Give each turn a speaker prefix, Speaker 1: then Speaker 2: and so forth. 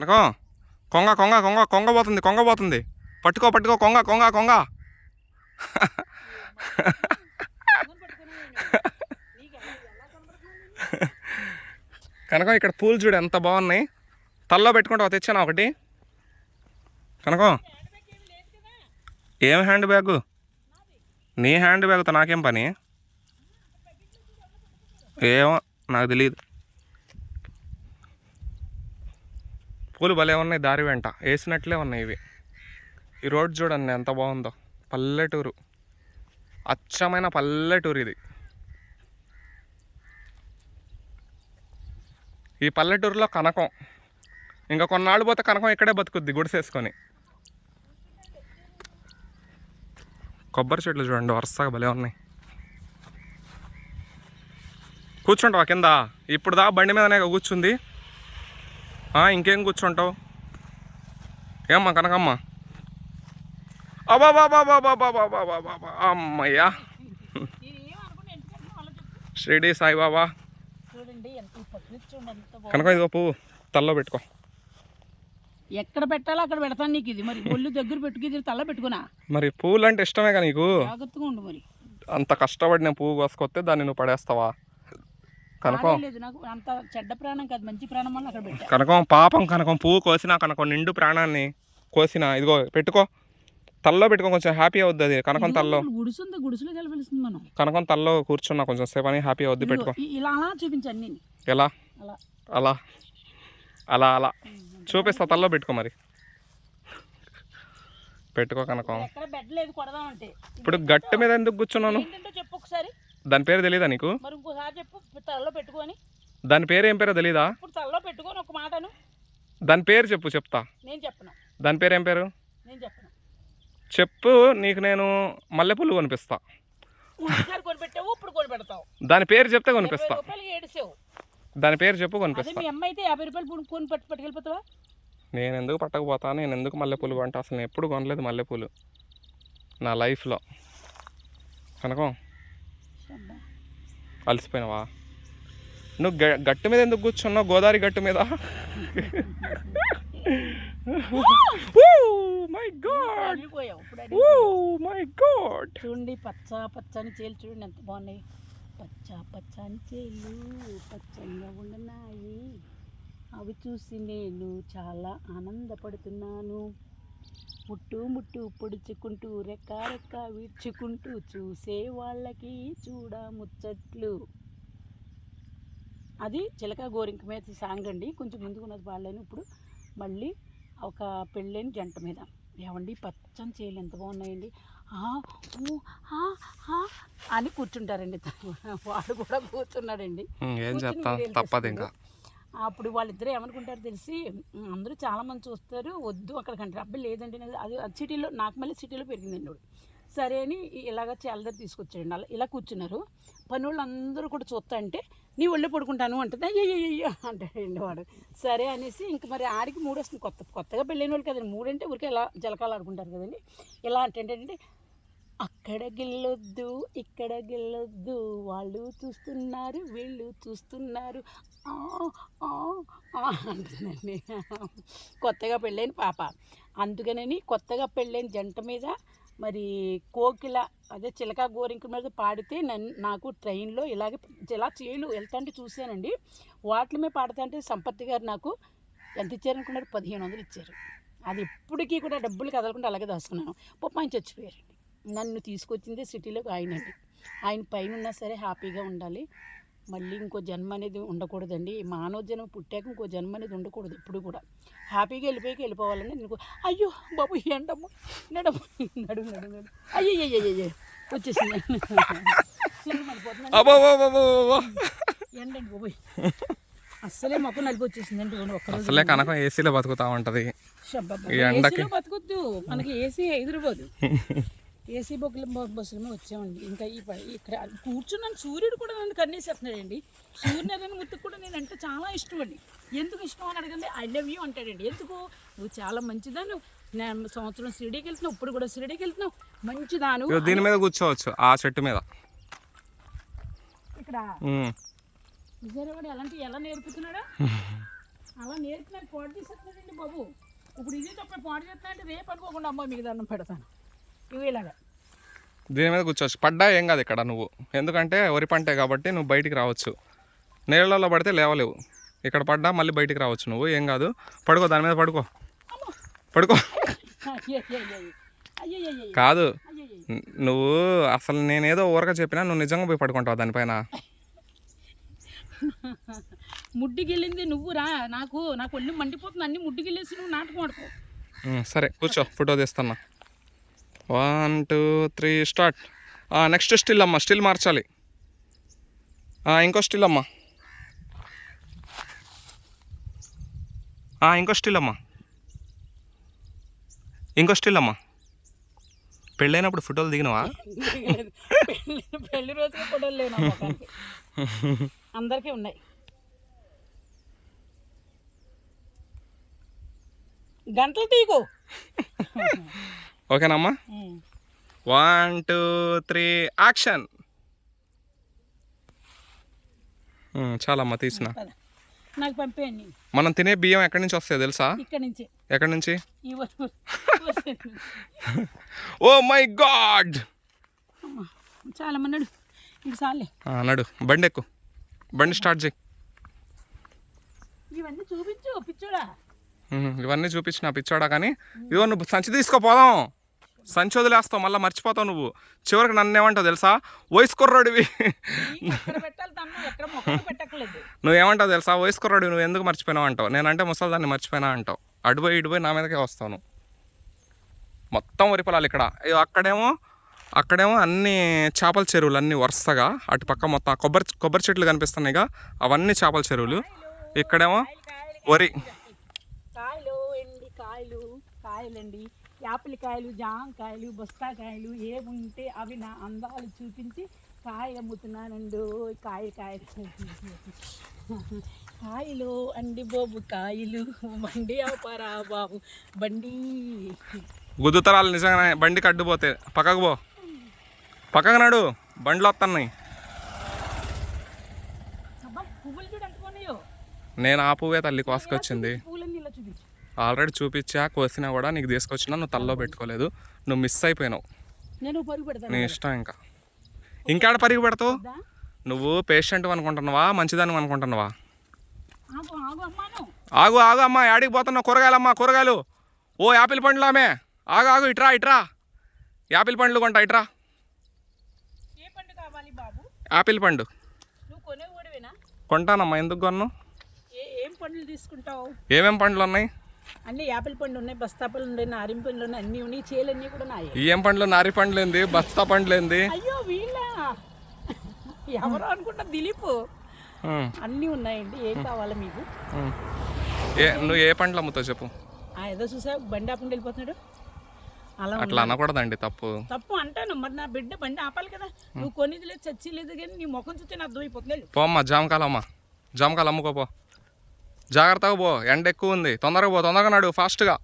Speaker 1: కనకం? కొంగ కొంగ కొంగ కొంగ పోతుంది కొంగ పోతుంది. పట్టుకో పట్టుకో కొంగ కొంగ కొంగ. కనకం ఇక్కడ పూలు చూడు ఎంత బాగున్నాయి. తల్లో పెట్టుకుంటావు తెచ్చాను ఒకటి? కనకం? ఏం హ్యాండ్ బ్యాగు? నీ హ్యాండ్ బ్యాగ్తో నాకేం పని? ఏమో నాకు తెలియదు పూలు భలే ఉన్నాయి దారి వెంట. వేసినట్లే ఉన్నాయి ఇవి. ఈ రోడ్ చూడండి ఎంత బాగుందో. పల్లెటూరు. అచ్చమైన పల్లెటూరు ఇది. ఈ పల్లెటూరులో కనకం. ఇంకా కొన్నాళ్ళు పోతే కనకం ఇక్కడే బతుకుద్ది గుడిసేసుకొని కొబ్బరి చెట్లు చూడండి వరుసగా భలే ఉన్నాయి. కూర్చుంటావా కింద? ఇప్పుడు దా బండి మీదనే కూర్చుంది. ఇంకేం కూర్చుంటావు ఏమ్మా కనకమ్మ అబాబాబాబాబాబాబాబాబాబా అమ్మయ్యా షిరిడి సాయిబాబా. కనకం ఇదిగో పువ్వు తల్లో పెట్టుకో
Speaker 2: ఎక్కడ పెట్టాలో అక్కడ పెడతాను నీకు ఇది మరి ఒళ్ళు దగ్గర పెట్టుకు ఇది తల పెట్టుకున్నా
Speaker 1: మరి పువ్వులు అంటే ఇష్టమే కదా నీకు
Speaker 2: జాగ్రత్తగా ఉండు మరి
Speaker 1: అంత కష్టపడి నేను పువ్వు కోసుకొస్తే దాన్ని నువ్వు పడేస్తావా కనకం.
Speaker 2: బాధే లేదు నాకు. అంత చెడ్డ ప్రాణం కాదు మంచి ప్రాణం వల్ల అక్కడ పెట్టా.
Speaker 1: కనకం పాపం కనకం పువ్వు కోసినా కనకం నిండు ప్రాణాన్ని కోసినా ఇదిగో పెట్టుకో. తల్లో పెట్టుకో కొంచెం హ్యాపీ అవుద్ది అది. కనకం తల్లో.
Speaker 2: గుడిసుంది గుడిసులో కలిపిస్తుంది మనం.
Speaker 1: కనకం తల్లో కూర్చున్నా కొంచెం సేపు అని హ్యాపీ అవుద్ది పెట్టుకో.
Speaker 2: ఇలా అలా చూపించండి
Speaker 1: ఎలా?
Speaker 2: అలా.
Speaker 1: అలా. అలా అలా. చూపిస్తా తల్లో పెట్టుకో మరి. పెట్టుకో కనకం. ఇప్పుడు గట్టు మీద ఎందుకు కూర్చున్నాను?
Speaker 2: చెప్పు ఒకసారి.
Speaker 1: దాని పేరు తెలీదా నీకు?
Speaker 2: మరి ఇంకోసారి చెప్పు తలలో పెట్టుకొని.
Speaker 1: దాని పేరు ఏం పేరో తెలీదా?
Speaker 2: ఇప్పుడు తలలో పెట్టుకొని ఒక మాటను.
Speaker 1: దాని పేరు చెప్పు చెప్తా.
Speaker 2: నేను చెప్పను.
Speaker 1: దాని పేరు ఏం పేరు?
Speaker 2: నేను చెప్పను.
Speaker 1: చెప్పు నీకు నేను మల్లెపూలు కొనిపిస్తా.
Speaker 2: ఒకసారి ఇప్పుడు
Speaker 1: దాని పేరు చెప్తే
Speaker 2: ఇరవై
Speaker 1: కొనిపిస్తా.
Speaker 2: ఏడిసావు.
Speaker 1: దాని పేరు చెప్పు
Speaker 2: అదే
Speaker 1: కొనిపిస్తా
Speaker 2: మీ అమ్మ అయితే యాభై రూపాయలు పూలు కొని పట్టు పట్టుకెళ్ళిపోతావా?
Speaker 1: నేను ఎందుకు పట్టకపోతా నేను ఎందుకు మల్లెపూలు కొంటా? అసలు నేను ఎప్పుడు కొనలేదు మల్లెపూలు. నా లైఫ్లో. కనకం? అలసిపోయినావా? నువ్వు గ గట్టు మీద ఎందుకు కూర్చున్నావు? గోదావరి గట్టు మీద? My god! My god!
Speaker 2: చూడండి పచ్చ పచ్చని చేలు చూడండి ఎంత బాగున్నాయి. పచ్చ పచ్చని చేలు పచ్చగా ఉండనాయి అవి చూసి నేను చాలా ఆనందపడుతున్నాను. ముట్టు ముట్టు పొడుచుకుంటూ రెక్క రెక్క విడ్చుకుంటూ చూసే వాళ్ళకి చూడ ముచ్చట్లు. అది చిలక గోరింక మీద సాంగ్ అండి. కొంచెం ముందుకు ఉన్నది పాడలేను ఇప్పుడు. మళ్ళీ ఒక పెళ్ళైన జంట మీద. ఏమండి పచ్చని చేలు ఎంత బాగున్నాయండి. అని కూర్చుంటారండి వాడు కూడా కూర్చున్నాడండి.
Speaker 1: ఏం
Speaker 2: వీడియోలు
Speaker 1: తప్పదు ఇంకా.
Speaker 2: అప్పుడు వాళ్ళిద్దరు ఏమనుకుంటారు తెలిసి అందరూ చాలామంది చూస్తారు వద్దు అక్కడికి అంటారు అబ్బాయి లేదండి అది సిటీలో నాకు మళ్ళీ సిటీలో పెరిగిందండి వాడు. సరే అని ఇలాగ చాలా తీసుకొచ్చాడు అలా ఇలా కూర్చున్నారు. పని వాళ్ళు అందరూ కూడా చూస్తా అంటే నీ ఒళ్ళో పడుకుంటాను అంటుంది. అయ్యయ్యో అంటాడండి వాడు. సరే అనేసి ఇంక మరి ఆడికి మూడు వస్తుంది కొత్త కొత్తగా పెళ్ళైన వాళ్ళు కదండి. మూడంటే ఊరికే ఇలా జలకాలు ఆడుకుంటారు కదండి. ఇలా అంటే ఏంటంటే అక్కడ గెల్లొద్దు ఇక్కడ గెల్లొద్దు వాళ్ళు చూస్తున్నారు వీళ్ళు చూస్తున్నారు. ఆ, ఆ, అంటుందండి. కొత్తగా పెళ్ళైన పాప. అందుకనని కొత్తగా పెళ్ళైన జంట మీద మరి కోకిల అదే చిలక గోరింక మీద పాడితే నన్ను నాకు ట్రైన్లో ఇలాగే ఇలా చేలు వెళ్తాంటే చూశానండి. వాటి మీద పాడుతా అంటే సంపత్తి గారు నాకు ఎంత ఇచ్చారనుకున్నారు? పదిహేను వందలు ఇచ్చారు. అది ఇప్పటికీ కూడా డబ్బులు కదలకుండా అలాగే దాచుకున్నాను. పప్పు ఆయన చచ్చిపోయారు. నన్ను తీసుకొచ్చింది సిటీలోకి ఆయనండి ఆయన పైన ఉన్నా సరే హ్యాపీగా ఉండాలి. మళ్ళీ ఇంకో జన్మ అనేది ఉండకూడదండి. మానవ జన్మ పుట్టాక ఇంకో జన్మ అనేది ఉండకూడదు ఎప్పుడు కూడా. హ్యాపీగా వెళ్ళిపోయాక వెళ్ళిపోవాలని నేను అయ్యో బాబు ఏంటమ్మా? నడము నడు నడు నడు అయ్యో అయ్యో అయ్యో వచ్చేసింది ఏంటండి బాబోయ్ అస్సలే మొక్క నలిపి వచ్చేసిందండి రెండు
Speaker 1: అసలే కనకం ఏసీలో బతుకుతా ఉంటది ఈ ఎండకి.
Speaker 2: ఏసీలో మనకి ఏసీ హైదరాబాద్ ఏసీ బొక్కుల బస్సులమే వచ్చామండి. ఇంకా ఈ ఇక్కడ కూర్చున్నాను. సూర్యుడు కూడా నన్ను కన్నేసేస్తున్నాడండి. సూర్యనారాయణ ముత్తుకు కూడా నేను అంటే చాలా ఇష్టం అండి ఎందుకు ఇష్టం అని అడగండి. ఐ లవ్ యూ అంటాడండి. ఎందుకు? నువ్వు చాలా మంచిదాను నేను సంవత్సరం షిరిడీకి వెళ్తున్నావు. ఇప్పుడు కూడా షిరిడీకి వెళ్తున్నావు. మంచిదాను
Speaker 1: దీని మీద కూర్చోవచ్చు. ఆ చెట్టు మీద.
Speaker 2: ఇక్కడ. విజయవాడ ఎలాంటి ఎలా నేర్పుతున్నాడా? అలా నేర్పిన పాడు చేసేస్తున్నాడండి బాబు. ఇప్పుడు ఇదే తప్ప పాడు చేస్తున్నా రేపు అనుకోకుండా అమ్మ మీకు దండం పెడతాను. ఇవి ఇలాగా.
Speaker 1: దీని మీద కూర్చోవచ్చు. పడ్డా ఏం కాదు ఇక్కడ నువ్వు. ఎందుకంటే వరి పంటే కాబట్టి నువ్వు బయటికి రావచ్చు. నీళ్ళలో పడితే లేవలేవు. ఇక్కడ పడ్డా మళ్ళీ బయటికి రావచ్చు నువ్వు. ఏం కాదు. పడుకో దాని మీద పడుకో. పడుకో. కాదు. నువ్వు అసలు నేనేదో ఊరక చెప్పినా నువ్వు నిజంగా పోయి పడుకుంటావు దానిపైన?
Speaker 2: ముడ్డికెళ్ళింది నువ్వు రా. నాకు నాకు ఒళ్ళు మండిపోతుంది. అన్ని ముడ్డికెళ్ళేసి నువ్వు నాటకం ఆడుకో.
Speaker 1: సరే కూర్చో. ఫోటో తీస్తున్నా. One two three start next still అమ్మా స్టిల్ మార్చాలి. ఇంకో స్టిల్ అమ్మా. ఇంకో స్టిల్ అమ్మా. ఇంకో స్టిల్ అమ్మా. పెళ్ళైనప్పుడు ఫోటోలు దిగినవా?
Speaker 2: పెళ్ళి రోజు ఫోటోలు లేవు అందరికీ ఉన్నాయి. గంటలు తీకు
Speaker 1: ఓకేనమ్మా వన్ టూ త్రీ యాక్షన్ చాలమ్మా తీసిన.
Speaker 2: పద. నాకు పంపేయండి.
Speaker 1: మనం తినే బియ్యం ఎక్కడి నుంచి వస్తాయి తెలుసా?
Speaker 2: ఇక్కడి నుంచి.
Speaker 1: ఎక్కడి నుంచి? ఓ మై గాడ్
Speaker 2: చాలా ఇంక చాలే.
Speaker 1: నడు. బండి ఎక్కు. బండి స్టార్ట్ చేయి.
Speaker 2: ఇవన్నీ చూపించు పిచ్చోడా.
Speaker 1: ఇవన్నీ చూపించిన పిచ్చోడా కానీ ఇదిగో నువ్వు సంచి తీసుకోపోదాం. సంచి వదిలేస్తావు మళ్ళీ మర్చిపోతావు నువ్వు. చివరికి నన్ను ఏమంటావు తెలుసా? వయసు కుర్రోడివి.
Speaker 2: పెట్టక్కర్లేదు.
Speaker 1: నువ్వేమంటావు తెలుసా? వయసు కుర్రోడివి నువ్వు ఎందుకు మర్చిపోయినావు అంటావు? నేనంటే ముసలి దాన్ని మర్చిపోయినా అంటావు. అటుపోయి ఇటుపోయి నా మీదకే వస్తాను మొత్తం వరి పొలాలు ఇక్కడ అక్కడేమో అక్కడేమో అన్ని చేపల చెరువులు అన్ని వరుసగా. అటు పక్క మొత్తం కొబ్బరి కొబ్బరి చెట్లు కనిపిస్తున్నాయిగా అవన్నీ చేపల చెరువులు. ఇక్కడేమో వరి.
Speaker 2: కాయలు కాయలు కాయలండి. యాపిల్ కాయలు జామకాయలు బొస్తాకాయలు ఏముంటే అవి నా అందాలు చూపించి కాయ అమ్ముతున్నానండు కాయ కాయ. కాయలు అండి బాబు కాయలు బండి ఆపారా బాబు బండి.
Speaker 1: గుద్దుతరాలు నిజంగానే బండికి అడ్డుపోతే. పక్కకు పో. పక్కకు నాడు బండ్లు వస్తున్నాయి నేను ఆ పువ్వే తల్లి కోసుకొచ్చింది. ఆల్రెడీ చూపించా కోసినా కూడా నీకు తీసుకొచ్చినా నువ్వు తల్లో పెట్టుకోలేదు. నువ్వు మిస్ అయిపోయినావు. నీ ఇష్టం ఇంకా. ఇంకాడ పరిగి పెడతావు? నువ్వు పేషెంట్ అనుకుంటున్నావా మంచిదాన్ని అనుకుంటున్నావా?
Speaker 2: ఆగు ఆగు
Speaker 1: అమ్మా యాడికి పోతున్నావు? కూరగాయలమ్మా కూరగాయలు. ఓ యాపిల్ పండ్లు ఆమె. ఆగు ఆగు ఇట్రా ఇట్రా. యాపిల్ పండ్లు కొంటా ఇట్రా. యాపిల్ పండు. కొంటానమ్మా ఎందుకు కొన్ను?
Speaker 2: ఏ ఏం పండ్లు తీసుకుంటావు?
Speaker 1: ఏమేం పండ్లు ఉన్నాయి?
Speaker 2: అన్ని యాపిల్ పండు ఉన్నాయి బస్తా పండ్లు ఉన్నాయి నారింజ పండ్లు ఉన్నాయి అన్నీ ఉన్నాయి. చేలు అన్నీ కూడా ఉన్నాయి
Speaker 1: ఏం పండ్లు? నారి పండ్లు ఏంది బస్తా పండ్లు ఏంది
Speaker 2: అయ్యో వీళ్ళ? ఎవరు అనుకుంటా దిలీప్. అన్నీ ఉన్నాయండి. ఏం కావాలి మీకు.
Speaker 1: ఏ నువ్వు ఏ పండ్లు అమ్ముతావు చెప్పు.
Speaker 2: ఆ ఏదో చూసా బండి ఆపండి వెళ్ళిపోతున్నాడు. అలా.
Speaker 1: అట్లా అనకూడదండి తప్పు.
Speaker 2: తప్పు అంటాను. మరి నా బిడ్డ బండి ఆపాలి కదా. నువ్వు కొనేది లేదు చచ్చి లేదు కానీ నీ ముఖం చూస్తే నా వెళ్ళు.
Speaker 1: పోమ్మా జామకాయలమ్మా జామకాయలు అమ్ముకోపో జాగ్రత్తగా పో ఎండ ఎక్కువ ఉంది. తొందరగా పో తొందరగా నాడు ఫాస్ట్గా